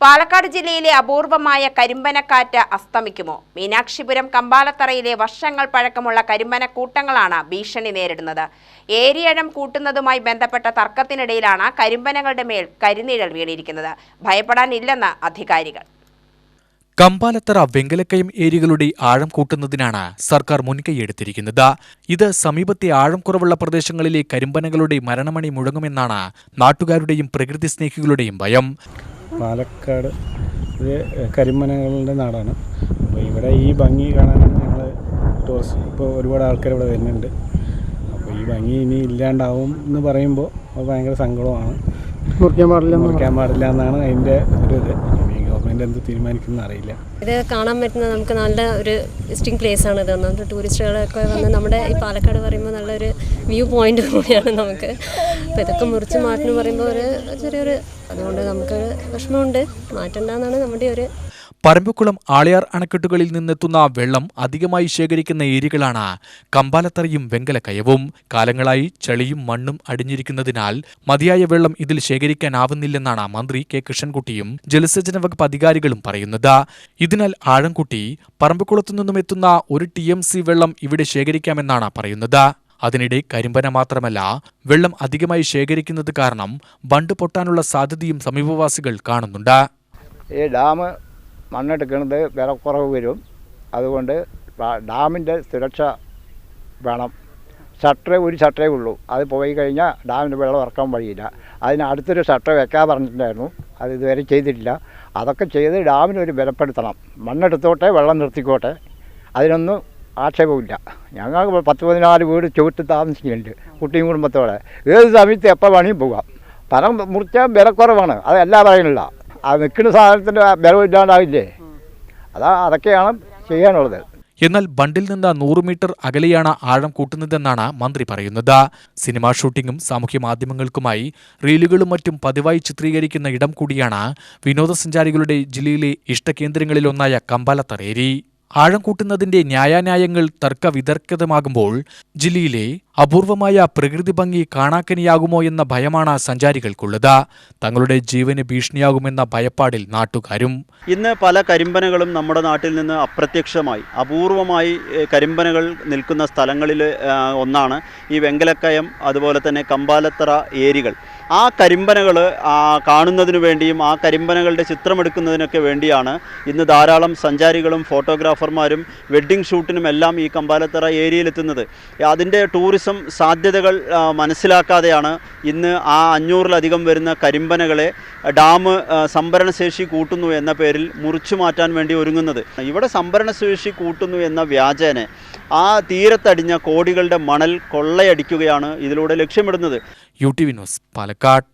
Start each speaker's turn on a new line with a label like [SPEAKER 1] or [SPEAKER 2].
[SPEAKER 1] പാലക്കാട് ജില്ലയിലെ അപൂർവമായ കരിമ്പനക്കാറ്റ് അസ്തമിക്കുമോ? മീനാക്ഷിപുരം കമ്പാലത്തറയിലെ വർഷങ്ങൾ പഴക്കമുള്ള കരിമ്പന കൂട്ടങ്ങളാണ് ഭീഷണി നേരിടുന്നത്. ഏരിയഴം കൂട്ടുന്നതുമായി ബന്ധപ്പെട്ട തർക്കത്തിനിടയിലാണ് കരിമ്പനകളുടെ മേൽ കരിനിഴൽ വീണിരിക്കുന്നത്. ഭയപ്പെടാനില്ലെന്ന് അധികാരികൾ.
[SPEAKER 2] കമ്പാലത്തറ വെങ്കലക്കയം ഏരികളുടെ ആഴം കൂട്ടുന്നതിനാണ് സർക്കാർ മുൻകൈയെടുത്തിരിക്കുന്നത് ഇത് സമീപത്തെ ആഴം കുറവുള്ള പ്രദേശങ്ങളിലെ കരിമ്പനകളുടെ മരണമണി മുഴങ്ങുമെന്നാണ് നാട്ടുകാരുടെയും പ്രകൃതി സ്നേഹികളുടെയും ഭയം.
[SPEAKER 3] പാലക്കാട് ഇത് കരിമനകളുടെ നാടാണ്. അപ്പോൾ ഇവിടെ ഈ ഭംഗി കാണാനാണ് ഞങ്ങൾ ടൂറിസ്റ്റ് ഇപ്പോൾ ഒരുപാട് ആൾക്കാർ ഇവിടെ വരുന്നുണ്ട്. അപ്പോൾ ഈ ഭംഗി ഇനി ഇല്ലാണ്ടാവും എന്ന് പറയുമ്പോൾ അത് ഭയങ്കര സങ്കടമാണ്.
[SPEAKER 4] മുറിക്കാൻ പാടില്ല
[SPEAKER 3] മുറിക്കാൻ പാടില്ല എന്നാണ് അതിന്റെ ഒരു ഇത്. ഗവൺമെന്റ് എന്ത് തീരുമാനിക്കുന്ന അറിയില്ല.
[SPEAKER 5] ഇത് കാണാൻ പറ്റുന്ന നമുക്ക് നല്ല ഒരു വിസിറ്റിംഗ് പ്ലേസ് ആണ് ഇത്. നമ്മുടെ ടൂറിസ്റ്റുകളൊക്കെ വന്ന് നമ്മുടെ ഈ പാലക്കാട് പറയുമ്പോൾ നല്ലൊരു വ്യൂ പോയിന്റ് കൂടിയാണ് നമുക്ക്. അപ്പോൾ ഇതൊക്കെ മുറിച്ച് മാറ്റുന്നു പറയുമ്പോൾ ഒരു ചെറിയൊരു അതുകൊണ്ട് നമുക്ക് വിഷമമുണ്ട്. മാറ്റണ്ടെന്നാണ് നമ്മുടെ ഒരു
[SPEAKER 2] പറമ്പുക്കുളം ആളിയാർ അണക്കെട്ടുകളിൽ നിന്നെത്തുന്ന വെള്ളം അധികമായി ശേഖരിക്കുന്ന ഏരികളാണ് കമ്പാലത്തറയും വെങ്കലക്കയവും. കാലങ്ങളായി ചെളിയും മണ്ണും അടിഞ്ഞിരിക്കുന്നതിനാൽ മതിയായ വെള്ളം ഇതിൽ ശേഖരിക്കാനാവുന്നില്ലെന്നാണ് മന്ത്രി കെ. കൃഷ്ണൻകുട്ടിയും ജലസേചന വകുപ്പ് അധികാരികളും പറയുന്നത്. ഇതിനാൽ ആഴംകുട്ടി പറമ്പുക്കുളത്തു നിന്നും എത്തുന്ന ഒരു ടി വെള്ളം ഇവിടെ ശേഖരിക്കാമെന്നാണ് പറയുന്നത്. അതിനിടെ കരിമ്പന മാത്രമല്ല വെള്ളം അധികമായി ശേഖരിക്കുന്നത് കാരണം ബണ്ട് പൊട്ടാനുള്ള സാധ്യതയും സമീപവാസികൾ കാണുന്നുണ്ട്.
[SPEAKER 6] ഈ ഡാം മണ്ണെടുക്കുന്നത് വിലക്കുറവ് വരും. അതുകൊണ്ട് ഡാമിന്റെ സുരക്ഷ വേണം. ഷട്ടറേ ഒരു ഷട്ടറേ ഉള്ളൂ. അത് പോയി കഴിഞ്ഞാൽ ഡാമിന്റെ വെള്ളം ഇറക്കാൻ വഴിയില്ല. അതിന് അടുത്തൊരു ഷട്ടർ വെക്കാൻ പറഞ്ഞിട്ടുണ്ടായിരുന്നു. അത് ഇതുവരെ ചെയ്തിട്ടില്ല. അതൊക്കെ ചെയ്ത് ഡാമിനൊരു ബലപ്പെടുത്തണം. മണ്ണെടുത്തോട്ടെ വെള്ളം നിർത്തിക്കോട്ടെ. അതിനൊന്നും ആക്ഷേപമില്ല ഞങ്ങൾക്ക് പത്ത് പതിനാല് വീട് ചുവട്ട് താമസിക്കുന്നുണ്ട് കുട്ടിയും കുടുംബത്തോടെ. ഏത് സമയത്ത് എപ്പോൾ വേണമെങ്കിൽ പോകാം. പണം മുറിച്ചാൽ വിലക്കുറവാണ്. അത് എല്ലാ പറയുന്നില്ല. ആ നിൽക്കുന്ന സാധനത്തിന്റെ വില ഇല്ലാണ്ടാവില്ലേ? അതാ അതൊക്കെയാണ് ചെയ്യാനുള്ളത്.
[SPEAKER 2] എന്നാൽ ബണ്ടിൽ നിന്ന് നൂറ് മീറ്റർ അകലെയാണ് ആഴം കൂട്ടുന്നതെന്നാണ് മന്ത്രി പറയുന്നത്. സിനിമാ ഷൂട്ടിങ്ങും സാമൂഹ്യ മാധ്യമങ്ങൾക്കുമായി റീലുകളും മറ്റും പതിവായി ചിത്രീകരിക്കുന്ന ഇടം കൂടിയാണ് വിനോദസഞ്ചാരികളുടെ ജില്ലയിലെ ഇഷ്ടകേന്ദ്രങ്ങളിലൊന്നായ കമ്പാലത്തറേരി. ആഴം കൂട്ടുന്നതിന്റെ ന്യായാന്യായങ്ങൾ തർക്കവിതർക്കിതമാകുമ്പോൾ ജില്ലയിലെ അപൂർവമായ പ്രകൃതി ഭംഗി കാണാക്കനിയാകുമോ എന്ന ഭയമാണ് സഞ്ചാരികൾക്കുള്ളത്. തങ്ങളുടെ ജീവന് ഭീഷണിയാകുമെന്ന ഭയപ്പാടിൽ നാട്ടുകാരും.
[SPEAKER 7] ഇന്ന് പല കരിമ്പനകളും നമ്മുടെ നാട്ടിൽ നിന്ന് അപ്രത്യക്ഷമായി. അപൂർവമായി കരിമ്പനകൾ നിൽക്കുന്ന സ്ഥലങ്ങളിൽ ഒന്നാണ് ഈ വെങ്കലക്കയം അതുപോലെ തന്നെ കമ്പാലത്തറ ഏരികൾ. ആ കരിമ്പനകൾ കാണുന്നതിന് വേണ്ടിയും ആ കരിമ്പനകളുടെ ചിത്രമെടുക്കുന്നതിനൊക്കെ വേണ്ടിയാണ് ഇന്ന് ധാരാളം സഞ്ചാരികളും ഫോട്ടോഗ്രാഫർമാരും വെഡ്ഡിംഗ് ഷൂട്ടിനും എല്ലാം ഈ കമ്പാലത്തറ ഏരിയയിലെത്തുന്നത്. അതിന്റെ ടൂറിസം സാധ്യതകൾ മനസ്സിലാക്കാതെയാണ് ഇന്ന് ആ അഞ്ഞൂറിലധികം വരുന്ന കരിമ്പനകളെ ഡാം സംഭരണശേഷി കൂട്ടുന്നു എന്ന പേരിൽ മുറിച്ചു മാറ്റാൻ വേണ്ടി ഒരുങ്ങുന്നത്. ഇവിടെ സംഭരണശേഷി കൂട്ടുന്നു എന്ന വ്യാജേന ആ തീരത്തടിഞ്ഞ കോടികളുടെ മണൽ കൊള്ളയടിക്കുകയാണ് ഇതിലൂടെ ലക്ഷ്യമിടുന്നത്.
[SPEAKER 2] U T V news Palakkad.